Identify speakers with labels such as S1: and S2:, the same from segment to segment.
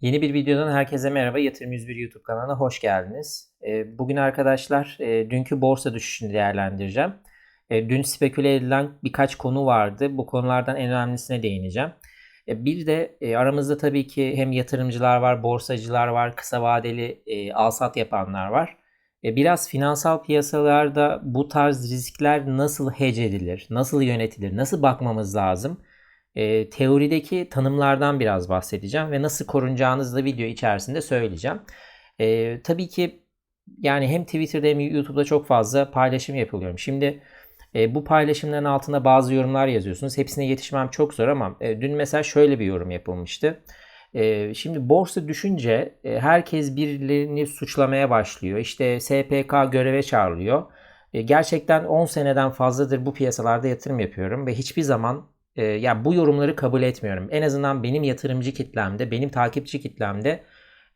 S1: Yeni bir videodan herkese merhaba. Yatırım 101 YouTube kanalına hoş geldiniz. Ee, Bugün arkadaşlar e, dünkü borsa düşüşünü değerlendireceğim. E, Dün speküle edilen birkaç konu vardı. Bu konulardan en önemlisine değineceğim. E, Bir de aramızda tabii ki hem yatırımcılar var, borsacılar var, kısa vadeli al-sat yapanlar var. Biraz finansal piyasalarda bu tarz riskler nasıl hedge edilir, nasıl yönetilir, nasıl bakmamız lazım? E, teorideki tanımlardan biraz bahsedeceğim ve nasıl korunacağınızı da video içerisinde söyleyeceğim. E, tabii ki yani hem Twitter'da hem YouTube'da çok fazla paylaşım yapılıyorum. Şimdi e, bu paylaşımların altında bazı yorumlar yazıyorsunuz. Hepsine yetişmem çok zor ama e, dün mesela şöyle bir yorum yapılmıştı. E, şimdi borsa düşünce e, herkes birilerini suçlamaya başlıyor. İşte SPK göreve çağrılıyor. E, gerçekten 10 seneden fazladır bu piyasalarda yatırım yapıyorum ve hiçbir zaman e, ya bu yorumları kabul etmiyorum. En azından benim yatırımcı kitlemde, benim takipçi kitlemde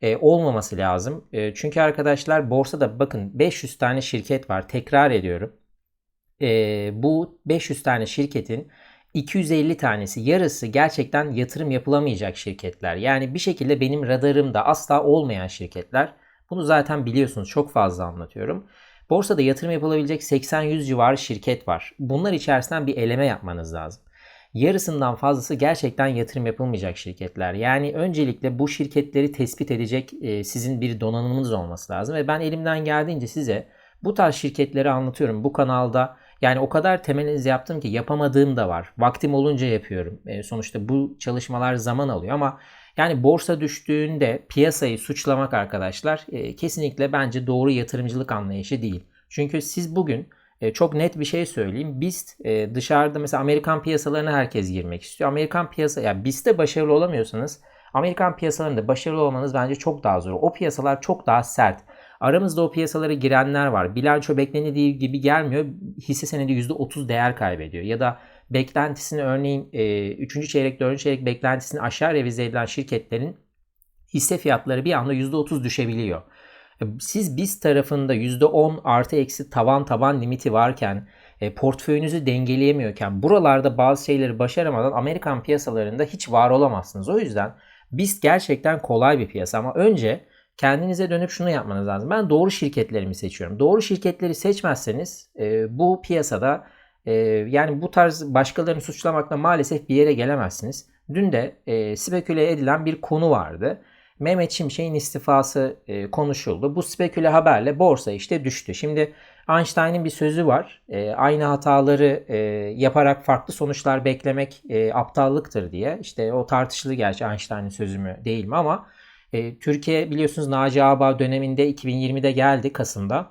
S1: e, olmaması lazım. E, çünkü arkadaşlar borsada bakın 500 tane şirket var. Tekrar ediyorum. E, bu 500 tane şirketin 250 tanesi yarısı gerçekten yatırım yapılamayacak şirketler. Yani bir şekilde benim radarımda asla olmayan şirketler. Bunu zaten biliyorsunuz çok fazla anlatıyorum. Borsada yatırım yapılabilecek 80-100 civarı şirket var. Bunlar içerisinden bir eleme yapmanız lazım yarısından fazlası gerçekten yatırım yapılmayacak şirketler. Yani öncelikle bu şirketleri tespit edecek e, sizin bir donanımınız olması lazım ve ben elimden geldiğince size bu tarz şirketleri anlatıyorum bu kanalda. Yani o kadar temeliniz yaptım ki yapamadığım da var. Vaktim olunca yapıyorum. E, sonuçta bu çalışmalar zaman alıyor ama yani borsa düştüğünde piyasayı suçlamak arkadaşlar e, kesinlikle bence doğru yatırımcılık anlayışı değil. Çünkü siz bugün e, çok net bir şey söyleyeyim. BIST e, dışarıda mesela Amerikan piyasalarına herkes girmek istiyor. Amerikan piyasa ya yani BIST'te başarılı olamıyorsanız Amerikan piyasalarında başarılı olmanız bence çok daha zor. O piyasalar çok daha sert. Aramızda o piyasalara girenler var. Bilanço beklendiği gibi gelmiyor. Hisse senedi %30 değer kaybediyor. Ya da beklentisini örneğin 3. E, çeyrek 4. çeyrek beklentisini aşağı revize edilen şirketlerin hisse fiyatları bir anda %30 düşebiliyor. Siz biz tarafında %10 artı eksi tavan taban limiti varken e, portföyünüzü dengeleyemiyorken buralarda bazı şeyleri başaramadan Amerikan piyasalarında hiç var olamazsınız. O yüzden BIST gerçekten kolay bir piyasa ama önce kendinize dönüp şunu yapmanız lazım. Ben doğru şirketlerimi seçiyorum. Doğru şirketleri seçmezseniz e, bu piyasada e, yani bu tarz başkalarını suçlamakla maalesef bir yere gelemezsiniz. Dün de e, speküle edilen bir konu vardı. Mehmet Şimşek'in istifası e, konuşuldu. Bu speküle haberle borsa işte düştü. Şimdi Einstein'ın bir sözü var. E, aynı hataları e, yaparak farklı sonuçlar beklemek e, aptallıktır diye. İşte o tartışılı gerçi Einstein'ın sözü mü değil mi ama e, Türkiye biliyorsunuz Naci Ağbağ döneminde 2020'de geldi Kasım'da.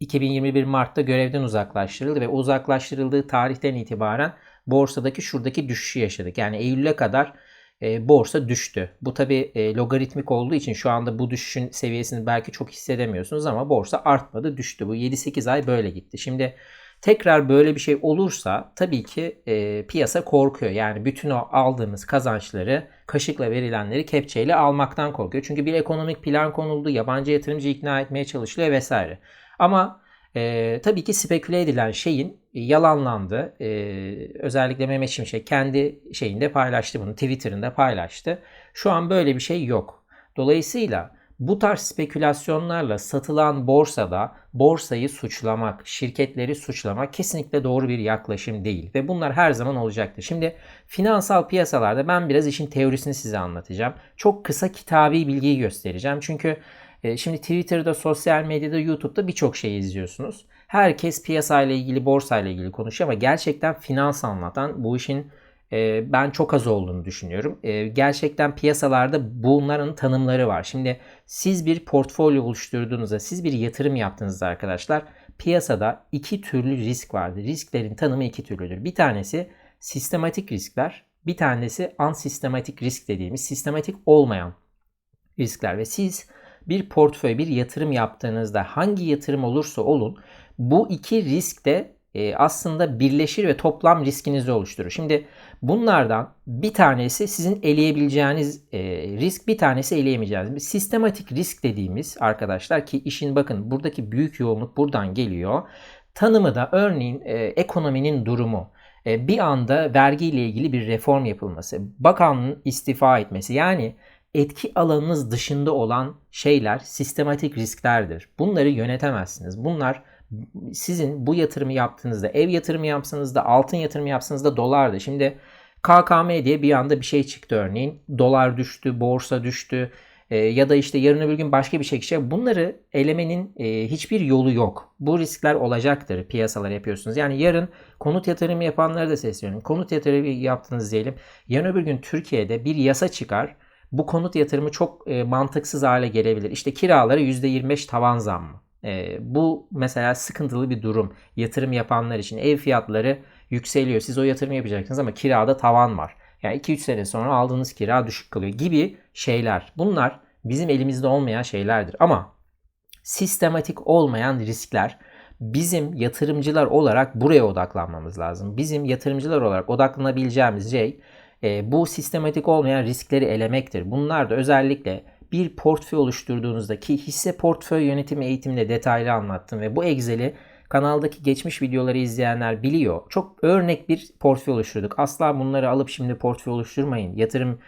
S1: 2021 Mart'ta görevden uzaklaştırıldı ve uzaklaştırıldığı tarihten itibaren borsadaki şuradaki düşüşü yaşadık. Yani Eylül'e kadar e, borsa düştü. Bu tabi e, logaritmik olduğu için şu anda bu düşüşün seviyesini belki çok hissedemiyorsunuz ama borsa artmadı düştü. Bu 7-8 ay böyle gitti. Şimdi tekrar böyle bir şey olursa tabii ki e, piyasa korkuyor. Yani bütün o aldığımız kazançları kaşıkla verilenleri kepçeyle almaktan korkuyor. Çünkü bir ekonomik plan konuldu, yabancı yatırımcı ikna etmeye çalışılıyor vesaire. Ama e, tabii ki speküle edilen şeyin yalanlandı. E, özellikle Mehmet Şimşek kendi şeyinde paylaştı bunu. Twitter'ında paylaştı. Şu an böyle bir şey yok. Dolayısıyla bu tarz spekülasyonlarla satılan borsada borsayı suçlamak, şirketleri suçlamak kesinlikle doğru bir yaklaşım değil. Ve bunlar her zaman olacaktır. Şimdi finansal piyasalarda ben biraz işin teorisini size anlatacağım. Çok kısa kitabi bilgiyi göstereceğim. Çünkü e, şimdi Twitter'da, sosyal medyada, YouTube'da birçok şey izliyorsunuz. Herkes piyasayla ilgili, borsayla ilgili konuşuyor ama gerçekten finans anlatan bu işin e, ben çok az olduğunu düşünüyorum. E, gerçekten piyasalarda bunların tanımları var. Şimdi siz bir portfolyo oluşturduğunuzda, siz bir yatırım yaptığınızda arkadaşlar piyasada iki türlü risk vardır. Risklerin tanımı iki türlüdür. Bir tanesi sistematik riskler, bir tanesi unsistematik risk dediğimiz sistematik olmayan riskler ve siz bir portföy, bir yatırım yaptığınızda hangi yatırım olursa olun bu iki risk de e, aslında birleşir ve toplam riskinizi oluşturur. Şimdi bunlardan bir tanesi sizin eleyebileceğiniz e, risk, bir tanesi eleyemeyeceğiniz. Sistematik risk dediğimiz arkadaşlar ki işin bakın buradaki büyük yoğunluk buradan geliyor. Tanımı da örneğin e, ekonominin durumu, e, bir anda vergiyle ilgili bir reform yapılması, bakanın istifa etmesi yani etki alanınız dışında olan şeyler sistematik risklerdir. Bunları yönetemezsiniz. Bunlar sizin bu yatırımı yaptığınızda, ev yatırımı yapsanız da, altın yatırımı yapsanız da dolardı. Şimdi KKM diye bir anda bir şey çıktı örneğin. Dolar düştü, borsa düştü e, ya da işte yarın öbür gün başka bir şey çıkacak. Bunları elemenin e, hiçbir yolu yok. Bu riskler olacaktır piyasalar yapıyorsunuz. Yani yarın konut yatırımı yapanlara da sesleniyorum. Konut yatırımı yaptınız diyelim. Yarın öbür gün Türkiye'de bir yasa çıkar. Bu konut yatırımı çok e, mantıksız hale gelebilir. İşte kiralara %25 tavan zammı. E, bu mesela sıkıntılı bir durum. Yatırım yapanlar için ev fiyatları yükseliyor. Siz o yatırım yapacaksınız ama kirada tavan var. Yani 2-3 sene sonra aldığınız kira düşük kalıyor gibi şeyler. Bunlar bizim elimizde olmayan şeylerdir. Ama sistematik olmayan riskler bizim yatırımcılar olarak buraya odaklanmamız lazım. Bizim yatırımcılar olarak odaklanabileceğimiz şey e, bu sistematik olmayan riskleri elemektir. Bunlar da özellikle bir portföy oluşturduğunuzdaki hisse portföy yönetimi eğitiminde detaylı anlattım ve bu Excel'i kanaldaki geçmiş videoları izleyenler biliyor. Çok örnek bir portföy oluşturduk. Asla bunları alıp şimdi portföy oluşturmayın. Yatırım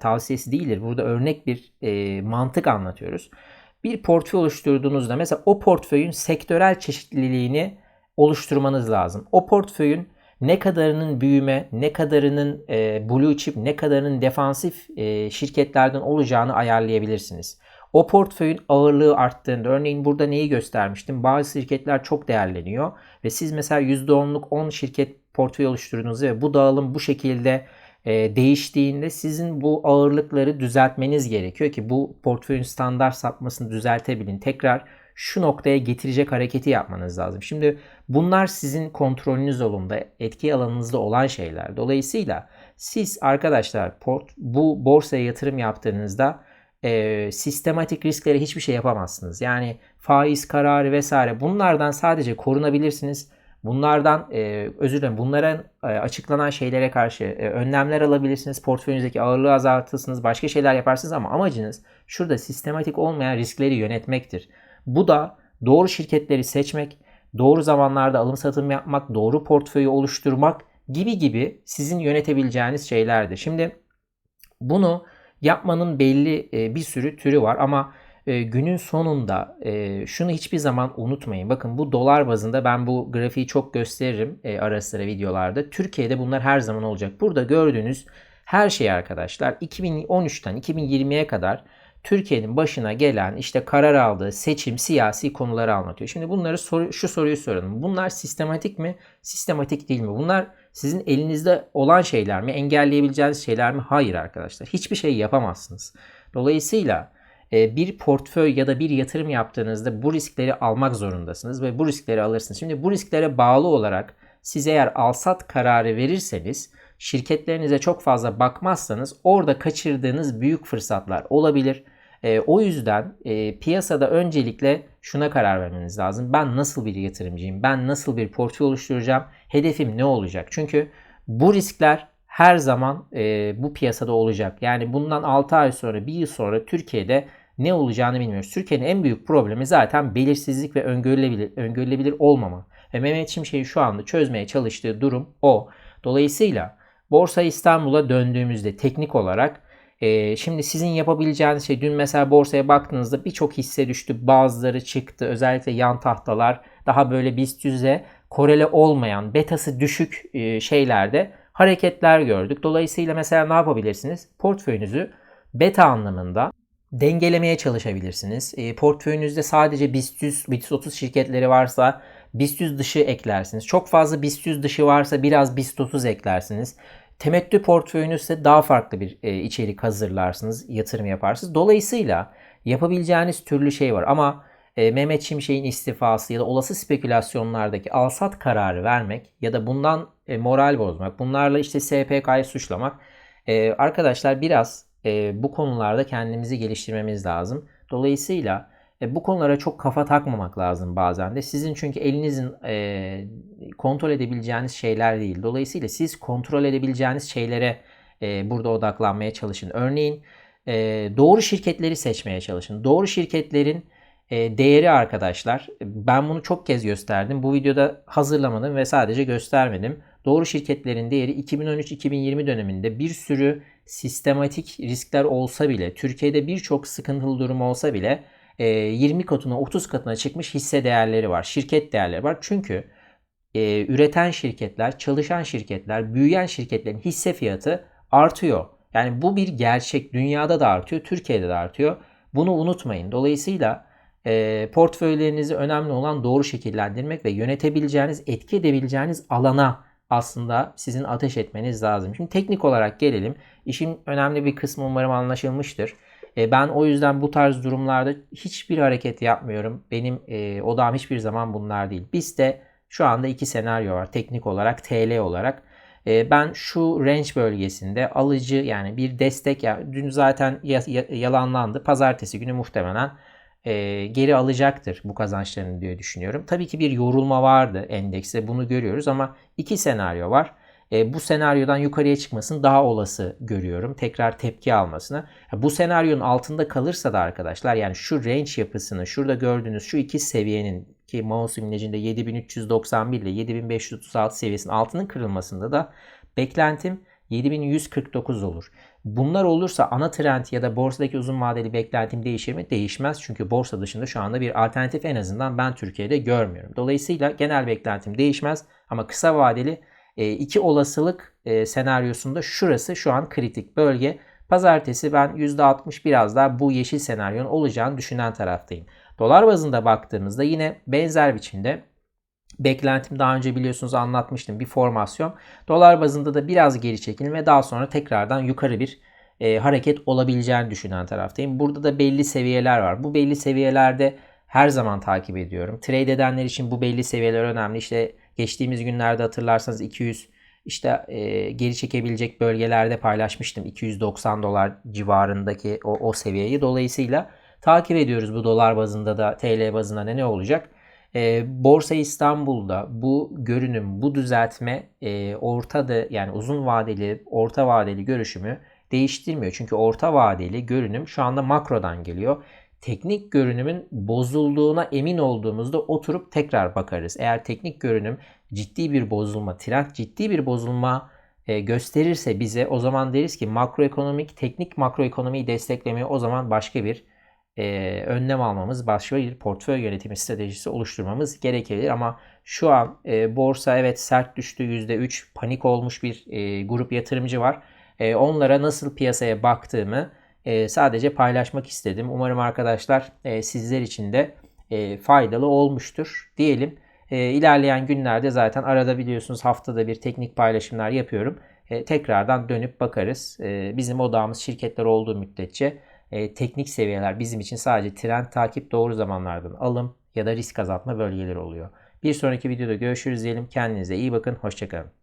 S1: tavsiyesi değildir. Burada örnek bir e, mantık anlatıyoruz. Bir portföy oluşturduğunuzda mesela o portföyün sektörel çeşitliliğini oluşturmanız lazım. O portföyün ne kadarının büyüme, ne kadarının e, blue chip, ne kadarının defansif e, şirketlerden olacağını ayarlayabilirsiniz. O portföyün ağırlığı arttığında örneğin burada neyi göstermiştim? Bazı şirketler çok değerleniyor ve siz mesela %10'luk 10 şirket portföy oluşturduğunuzda ve bu dağılım bu şekilde e, değiştiğinde sizin bu ağırlıkları düzeltmeniz gerekiyor ki bu portföyün standart sapmasını düzeltebilin. Tekrar şu noktaya getirecek hareketi yapmanız lazım. Şimdi bunlar sizin kontrolünüz olunda, etki alanınızda olan şeyler. Dolayısıyla siz arkadaşlar port, bu borsaya yatırım yaptığınızda e, sistematik risklere hiçbir şey yapamazsınız. Yani faiz kararı vesaire bunlardan sadece korunabilirsiniz. Bunlardan e, özür dilerim bunlara e, açıklanan şeylere karşı e, önlemler alabilirsiniz. Portföyünüzdeki ağırlığı azaltırsınız. Başka şeyler yaparsınız ama amacınız şurada sistematik olmayan riskleri yönetmektir. Bu da doğru şirketleri seçmek, doğru zamanlarda alım satım yapmak, doğru portföyü oluşturmak gibi gibi sizin yönetebileceğiniz şeylerdir. Şimdi bunu yapmanın belli e, bir sürü türü var ama e, günün sonunda e, şunu hiçbir zaman unutmayın. Bakın bu dolar bazında ben bu grafiği çok gösteririm ara sıra videolarda. Türkiye'de bunlar her zaman olacak. Burada gördüğünüz her şey arkadaşlar 2013'ten 2020'ye kadar Türkiye'nin başına gelen işte karar aldığı seçim, siyasi konuları anlatıyor. Şimdi bunları soru, şu soruyu soralım. Bunlar sistematik mi? Sistematik değil mi? Bunlar sizin elinizde olan şeyler mi? Engelleyebileceğiniz şeyler mi? Hayır arkadaşlar. Hiçbir şey yapamazsınız. Dolayısıyla e, bir portföy ya da bir yatırım yaptığınızda bu riskleri almak zorundasınız ve bu riskleri alırsınız. Şimdi bu risklere bağlı olarak siz eğer alsat kararı verirseniz şirketlerinize çok fazla bakmazsanız orada kaçırdığınız büyük fırsatlar olabilir. E, o yüzden e, piyasada öncelikle şuna karar vermeniz lazım. Ben nasıl bir yatırımcıyım? Ben nasıl bir portföy oluşturacağım? Hedefim ne olacak? Çünkü bu riskler her zaman e, bu piyasada olacak. Yani bundan 6 ay sonra, 1 yıl sonra Türkiye'de ne olacağını bilmiyoruz. Türkiye'nin en büyük problemi zaten belirsizlik ve öngörülebilir, öngörülebilir olmama. Ve Mehmet Şimşek'in şu anda çözmeye çalıştığı durum o. Dolayısıyla Borsa İstanbul'a döndüğümüzde teknik olarak e, şimdi sizin yapabileceğiniz şey dün mesela borsaya baktığınızda birçok hisse düştü. Bazıları çıktı. Özellikle yan tahtalar daha böyle BIST 100'e korele olmayan betası düşük e, şeylerde hareketler gördük. Dolayısıyla mesela ne yapabilirsiniz? Portföyünüzü beta anlamında dengelemeye çalışabilirsiniz. E, portföyünüzde sadece BIST 100, BIST 30 şirketleri varsa BIST 100 dışı eklersiniz. Çok fazla BIST 100 dışı varsa biraz BIST 30 eklersiniz. Temettü portföyünüzse daha farklı bir e, içerik hazırlarsınız, yatırım yaparsınız. Dolayısıyla yapabileceğiniz türlü şey var ama e, Mehmet Şimşek'in istifası ya da olası spekülasyonlardaki alsat kararı vermek ya da bundan e, moral bozmak, bunlarla işte SPK'yı suçlamak e, arkadaşlar biraz e, bu konularda kendimizi geliştirmemiz lazım. Dolayısıyla e, bu konulara çok kafa takmamak lazım bazen de. Sizin çünkü elinizin e, kontrol edebileceğiniz şeyler değil. Dolayısıyla siz kontrol edebileceğiniz şeylere e, burada odaklanmaya çalışın. Örneğin e, doğru şirketleri seçmeye çalışın. Doğru şirketlerin e, değeri arkadaşlar. Ben bunu çok kez gösterdim. Bu videoda hazırlamadım ve sadece göstermedim. doğru şirketlerin değeri 2013-2020 döneminde bir sürü sistematik riskler olsa bile, Türkiye'de birçok sıkıntılı durum olsa bile 20 e, katına 30 katına çıkmış hisse değerleri var, şirket değerleri var. Çünkü e, üreten şirketler, çalışan şirketler, büyüyen şirketlerin hisse fiyatı artıyor. Yani bu bir gerçek. Dünyada da artıyor, Türkiye'de de artıyor. Bunu unutmayın. Dolayısıyla e, portföylerinizi önemli olan doğru şekillendirmek ve yönetebileceğiniz, etki edebileceğiniz alana aslında sizin ateş etmeniz lazım. Şimdi teknik olarak gelelim. İşin önemli bir kısmı umarım anlaşılmıştır. E, ben o yüzden bu tarz durumlarda hiçbir hareket yapmıyorum. Benim e, odam hiçbir zaman bunlar değil. Bizde şu anda iki senaryo var teknik olarak, TL olarak. E, ben şu range bölgesinde alıcı yani bir destek yani dün zaten yalanlandı. Pazartesi günü muhtemelen geri alacaktır bu kazançlarını diye düşünüyorum. Tabii ki bir yorulma vardı endekste bunu görüyoruz ama iki senaryo var. E, bu senaryodan yukarıya çıkmasını daha olası görüyorum. Tekrar tepki almasını. Bu senaryonun altında kalırsa da arkadaşlar yani şu range yapısını şurada gördüğünüz şu iki seviyenin ki mouse imlecinde 7391 ile 7536 seviyesinin altının kırılmasında da beklentim 7149 olur. Bunlar olursa ana trend ya da borsadaki uzun vadeli beklentim değişir mi? Değişmez. Çünkü borsa dışında şu anda bir alternatif en azından ben Türkiye'de görmüyorum. Dolayısıyla genel beklentim değişmez ama kısa vadeli e, iki olasılık e, senaryosunda şurası şu an kritik bölge. Pazartesi ben %60 biraz daha bu yeşil senaryonun olacağını düşünen taraftayım. Dolar bazında baktığımızda yine benzer biçimde beklentim daha önce biliyorsunuz anlatmıştım bir formasyon. Dolar bazında da biraz geri çekilme daha sonra tekrardan yukarı bir e, hareket olabileceğini düşünen taraftayım. Burada da belli seviyeler var. Bu belli seviyelerde her zaman takip ediyorum. Trade edenler için bu belli seviyeler önemli. İşte geçtiğimiz günlerde hatırlarsanız 200 işte e, geri çekebilecek bölgelerde paylaşmıştım 290 dolar civarındaki o, o seviyeyi. Dolayısıyla takip ediyoruz bu dolar bazında da TL bazında ne ne olacak. E, Borsa İstanbul'da bu görünüm, bu düzeltme e, ortada yani uzun vadeli, orta vadeli görüşümü değiştirmiyor. Çünkü orta vadeli görünüm şu anda makrodan geliyor. Teknik görünümün bozulduğuna emin olduğumuzda oturup tekrar bakarız. Eğer teknik görünüm ciddi bir bozulma, trend ciddi bir bozulma e, gösterirse bize o zaman deriz ki makroekonomik, teknik makroekonomiyi desteklemeye o zaman başka bir e, önlem almamız, başka bir portföy yönetimi stratejisi oluşturmamız gerekebilir. Ama şu an e, borsa evet sert düştü %3 panik olmuş bir e, grup yatırımcı var. E, onlara nasıl piyasaya baktığımı e, sadece paylaşmak istedim. Umarım arkadaşlar e, sizler için de e, faydalı olmuştur diyelim. E, ilerleyen günlerde zaten arada biliyorsunuz haftada bir teknik paylaşımlar yapıyorum. E, tekrardan dönüp bakarız. E, bizim odamız şirketler olduğu müddetçe e, teknik seviyeler bizim için sadece trend takip doğru zamanlardan alım ya da risk azaltma bölgeleri oluyor. Bir sonraki videoda görüşürüz diyelim. Kendinize iyi bakın. Hoşçakalın.